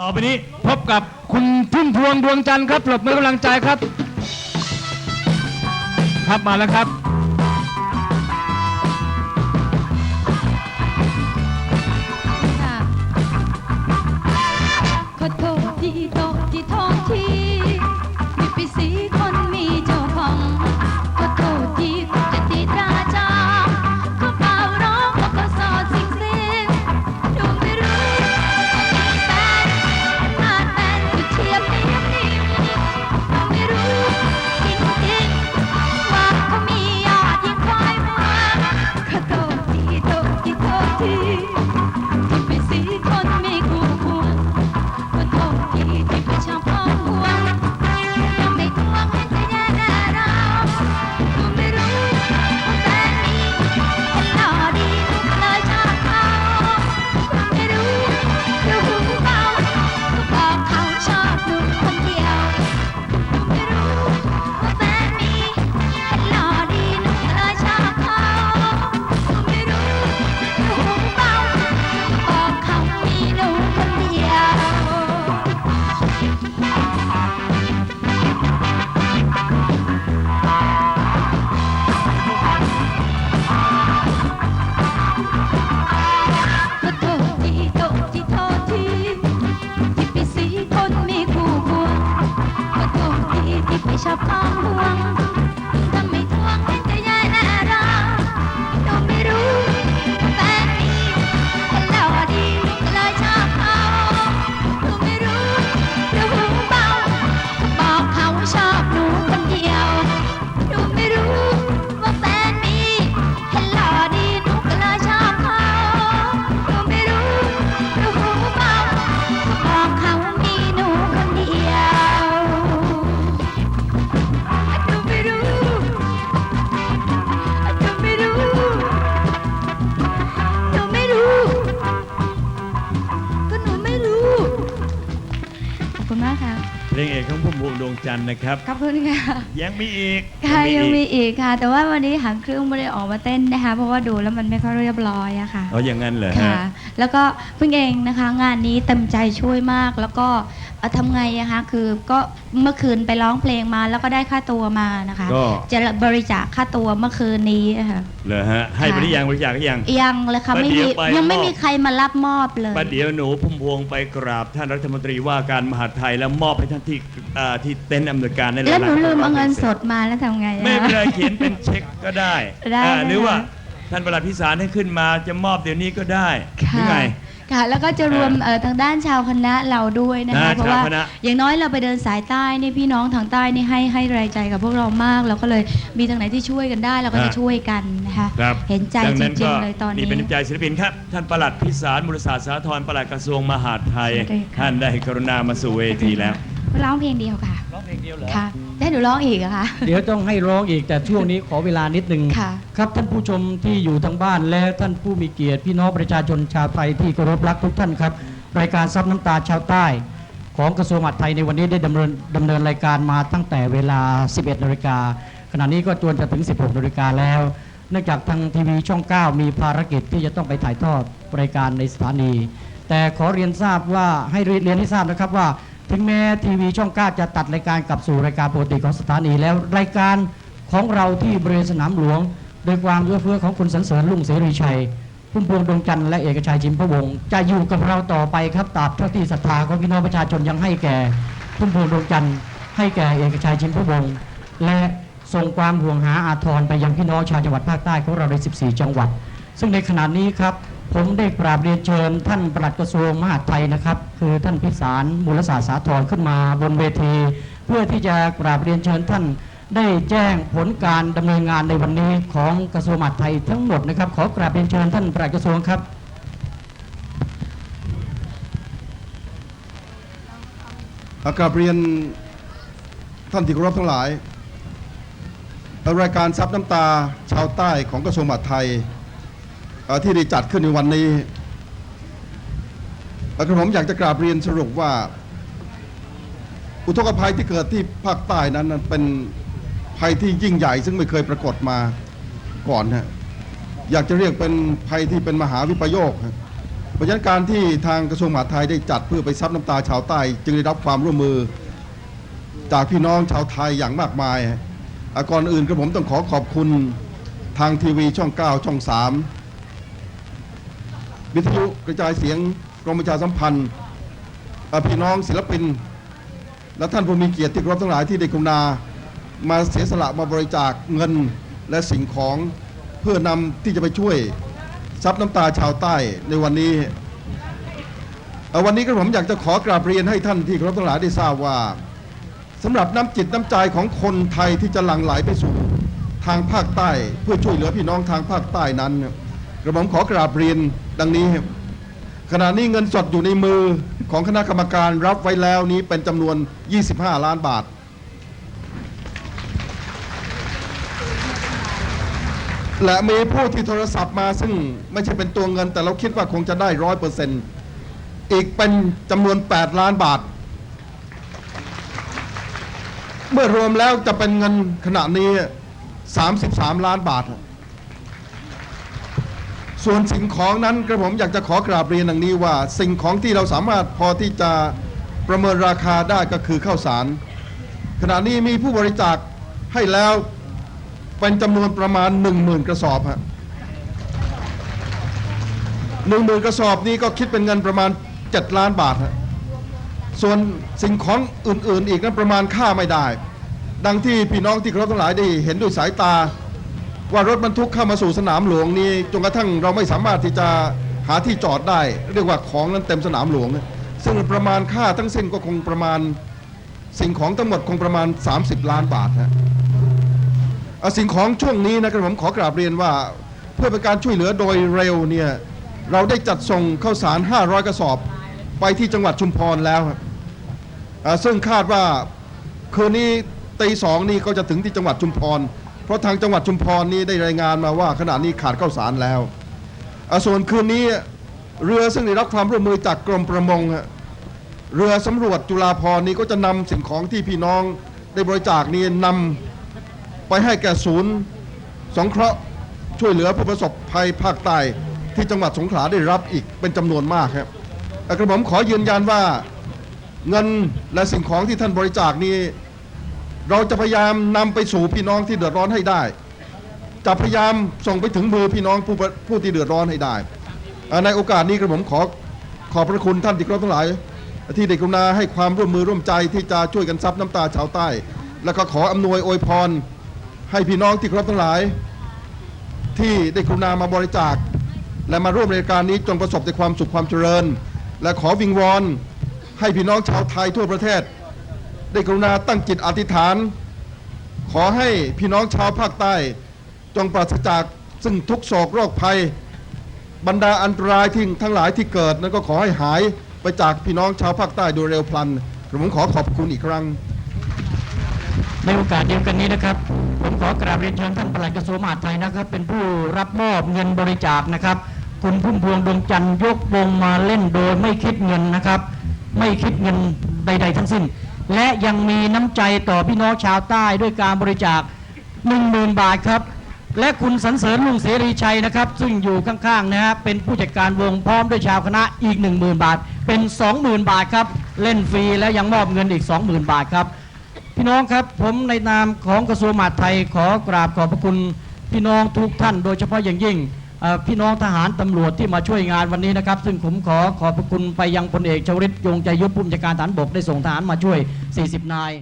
ต่อไปนี้พบกับคุณพุ่มพวงดวงจันทร์ครับปรบมือกำลังใจครับ ครับมาแล้วครับ คุณมากค่ะเพ ลงเอกของพุ่มพวงดวงจันทร์นะครับ ขอบคุณค่ะยังมีอีกค่ะยังมีอีกอีกค่ะ แต่ว่าวันนี้หางเครื่องไม่ได้ออกมาเต้นนะคะ เพราะว่าดูแล้วมันไม่ค่อยเรียบร้อยอะค่ะเอาอย่างนั้นเหรอค่ะฮะแล้วก็เพิ่งเองนะคะ งานนี้เต็มใจช่วยมาก แล้วก็เอ่อทำไงอะคะ คือก็เมื่อคืนไปร้องเพลงมาแล้วก็ได้ค่าตัวมานะคะก็จะบริจาคค่าตัวเมื่อคืนนี้อะค่ะเหรอฮะให้ไปหรือยังบริจาคหรือยังยังเลยค่ะประไม่เดี๋มียวไปยังไม่มอบมีใครมารับมอบเลยประเดี๋ยวหนูพุ่มพวงไปกราบท่านรัฐมนตรีว่าการมหาดไทยแล้วมอบให้ท่านที่อ่าที่เต็นท์อำนวยการในแล้วหนูลืมเอาเงินสสดมาแล้วทำไงอะ ไม่เป็นไรเขียนเป็นเช็คก็ได้ได้อ่านะคะ หรือว่าท่านประหลัดพิสารให้ขึ้นมาจะมอบเดี๋ยวนี้ก็ได้หรือค่ะไง ค่ะ แล้วก็จะรวมเอ่อทางด้านชาวคณะเราด้วยนะคะ นะเพราะว่าชาวคณะ อย่างน้อยเราไปเดินสายใต้นี่พี่น้องทางใต้นี่ให้ให้แรงใจกับพวกเรามาก เราก็เลยมีทางไหนที่ช่วยกันได้เราก็จะช่วยกันนะคะ ครับเห็นใจดัจนั้นริงก็ๆเลยตอนนี่นี้เป็นน้ำใจศิลปินครับ ท่านประหลัดพิสารบุรศาสตร์สาธรประหลัดกระทรวงมหาดไทย สวัสดีค่ะ ท่านได้กรุณามาสู่เวทีแล้ว ร้องเพลงเดียวค่ะ ร้องเพลงเดียวเหรอ ค่ะ ได้หนูร้องอีกอะค่ะเดี๋ยวต้องให้ร้องอีกแต่ช่วงนี้ขอเวลานิดนึงค่ะ ครับท่านผู้ชมที่อยู่ทางบ้านและท่านผู้มีเกียรติพี่น้องประชาชนชาวไทยที่เคารพรักทุกท่านครับ รายการซับน้ำตาชาวใต้ ของกระทรวงมหาดไทยในวันนี้ได้ดำเนินดำเนินรายการมาตั้งแต่เวลา 11นาฬิกาขณะนี้ก็จวนจะถึง 16นาฬิกาแล้ว เนื่องจากทางทีวีช่อง 9 มีภารกิจที่จะต้องไปถ่ายทอดรายการในสถานี แต่ขอเรียนทราบว่าให้เรียนให้ทราบนะครับว่า ถึงแม้ทีวีช่อง9จะตัดรายการกลับสู่รายการปกติของสถานีแล้วรายการของเราที่บริเวณสนามหลวง โดยความเอื้อเฟื้อของคุณสันเสริญลุงเสรีชัยพุ่มพวงดวงจันทร์และเอกชัยชิมพะวงศ์จะอยู่กับเราต่อไปครับตราบเท่าที่ศรัทธาของพี่น้องประชาชนยังให้แก่พุ่มพวงดวงจันทร์ให้แก่เอกชัยชิมพะวงศ์และส่งความห่วงหาอาทรไปยังพี่น้องชาวจังหวัดภาคใต้ของเราใน 14 จังหวัด ซึ่งในขณะนี้ครับ ผมได้กราบเรียนเชิญท่านปลัดกระทรวงมหาดไทยนะครับ คือท่านพิสารมูลศาสตร์สาธรขึ้นมาบนเวที เพื่อที่จะกราบเรียนเชิญท่านได้แจ้งผลการดำเนินงานในวันนี้ของกระทรวงมหาดไทยทั้งหมดนะครับ ขอกราบเรียนเชิญท่านปลัดกระทรวงครับอากราบเรียนท่านที่เคารพทั้งหลายรายการซับน้ำตาชาวใต้ของกระทรวงมหาดไทย ที่ได้จัดขึ้นในวันนี้กระผมอยากจะกราบเรียนสรุปว่า อุทกภัยที่เกิดที่ภาคใต้นั้นเป็นภัยที่ยิ่งใหญ่ซึ่งไม่เคยปรากฏมาก่อนฮะอยากจะเรียกเป็นภัยที่เป็นมหาวิปโยคเพราะฉะนั้นการที่ทางกระทรวงมหาดไทยได้จัดเพื่อไปซับน้ำตาชาวใต้ จึงได้รับความร่วมมือ จากพี่น้องชาวไทยอย่างมากมายอก่อนอื่นกระผมต้องขอขอบคุณทางทีวีช่อง 9 ช่อง 3 วิทยุกระจายเสียงกรมประชาสัมพันธ์พี่น้องศิลปิน และท่านผู้มีเกียรติที่เคารพทั้งหลายที่ได้กรุณามาเสียสละมาบริจาคเงินและสิ่งของเพื่อนำที่จะไปช่วยซับน้ำตาชาวใต้ในวันนี้ วันนี้กระผมอยากจะขอกราบเรียนให้ท่านที่เคารพทั้งหลายได้ทราบว่าสำหรับน้ำจิตน้ำใจของคนไทยที่จะหลั่งไหลไปสู่ทางภาคใต้ เพื่อช่วยเหลือพี่น้องทางภาคใต้นั้น กระผมขอกราบเรียนดังนี้ ขณะนี้เงินสดอยู่ในมือของคณะกรรมการรับไว้แล้วนี้เป็นจำนวน 25 ล้านบาท และมีผู้ที่โทรศัพท์มาซึ่งไม่ใช่เป็นตัวเงิน แต่เราคิดว่าคงจะได้ร้อยเปอร์เซ็นต์อีกเป็นจำนวน 8 ล้านบาท เมื่อรวมแล้วจะเป็นเงินขณะนี้ 33 ล้านบาท ส่วนสิ่งของนั้นกระผมอยากจะขอกราบเรียนดังนี้ว่า สิ่งของที่เราสามารถพอที่จะประเมินราคาได้ก็คือข้าวสาร ขณะนี้มีผู้บริจาคให้แล้วเป็นจำนวนประมาณ 10,000 กระสอบฮะหนึ่งหมื่นกระสอบนี้ก็คิดเป็นเงินประมาณ 7 ล้านบาทฮะส่วนสิ่งของอื่นๆ อีกนั้นประมาณค่าไม่ได้ ดังที่พี่น้องที่เคารพทั้งหลายได้เห็นด้วยสายตา ว่ารถบรรทุกเข้ามาสู่สนามหลวงนี้จนกระทั่งเราไม่สามารถที่จะหาที่จอดได้ เรียกว่าของนั้นเต็มสนามหลวง ซึ่งประมาณค่าทั้งสิ้นก็คงประมาณสิ่งของทั้งหมดคงประมาณ 30 ล้านบาทฮะสิ่งของช่วงนี้นะครับผมขอกราบเรียนว่าเพื่อเป็นการช่วยเหลือโดยเร็วเนี่ยเราได้จัดส่งข้าวสาร 500 กระสอบไปที่จังหวัดชุมพรแล้วครับซึ่งคาดว่าคืนนี้ตีสองนี่ก็จะถึงที่จังหวัดชุมพร ราะทางจังหวัดชุมพรนี่ได้รายงานมาว่าขณะนี้ขาดข้าวสารแล้วอะส่วนคืนนี้เรือซึ่งได้รับความร่วมมือจากกรมประมงเรือสำรวจจุฬาภรนี้ก็จะนำสิ่งของที่พี่น้องได้บริจาคนี้นำไปให้แก่ศูนย์สงเคราะห์ช่วยเหลือผู้ประสบภัยภาคใต้ที่จังหวัดสงขลาได้รับอีกเป็นจำนวนมากครับกระผมขอยืนยันว่าเงินและสิ่งของที่ท่านบริจาคนี้ เราจะพยายามนำไปสู่พี่น้องที่เดือดร้อนให้ได้ จะพยายามส่งไปถึงมือพี่น้องผู้ผู้ที่เดือดร้อนให้ได้ ในโอกาสนี้กระผมขอขอบพระคุณท่านที่เคารพทั้งหลาย ที่ได้กรุณาให้ความร่วมมือร่วมใจที่จะช่วยกันซับน้ำตาชาวใต้ แล้วก็ขออำนวยอวยพร ให้พี่น้องที่เคารพทั้งหลาย ที่ได้กรุณามาบริจาค และมาร่วมในการนี้จงประสบแต่ความสุขความเจริญ และขอวิงวอนให้พี่น้องชาวไทยทั่วประเทศ ได้กรุณาตั้งจิตอธิษฐาน ขอให้พี่น้องชาวภาคใต้ จงปราศจากซึ่งทุกโศกโรคภัย บรรดาอันตรายที่ทั้งหลายที่เกิด นั้นก็ขอให้หายไปจากพี่น้องชาวภาคใต้โดยเร็วพลันผมขอขอบคุณอีกครั้ง ในโอกาสเดียวกันนี้นะครับ ผมขอกราบเรียนเชิญท่านปลัดกระทรวงมหาดไทยนะครับ เป็นผู้รับมอบเงินบริจาคนะครับ คุณพุ่มพวงดวงจันทร์ยกวงมาเล่นโดยไม่คิดเงินนะครับ ไม่คิดเงินใด ๆ ทั้งสิ้น และยังมีน้ำใจต่อพี่น้องชาวใต้ด้วยการบริจาค10,000 บาทครับ และคุณสันเสริญลุงเสรีชัยนะครับ ซึ่งอยู่ข้างๆนะฮะเป็นผู้จัดการวงพร้อมด้วยชาวคณะอีก 10,000 บาท เป็น 20,000 บาทครับ เล่นฟรีและยังมอบเงินอีก 20,000 บาทครับ พี่น้องครับผมในนามของกระทรวงมหาดไทยขอกราบขอบพระคุณพี่น้องทุกท่าน โดยเฉพาะอย่างยิ่ง พี่น้องทหารตำรวจที่มาช่วยงานวันนี้นะครับ ซึ่งผมขอขอบพระคุณไปยังพลเอกชวริตยงใจยุทธผู้บัญชาการฐานบกได้ส่งทหารมาช่วย 40 นาย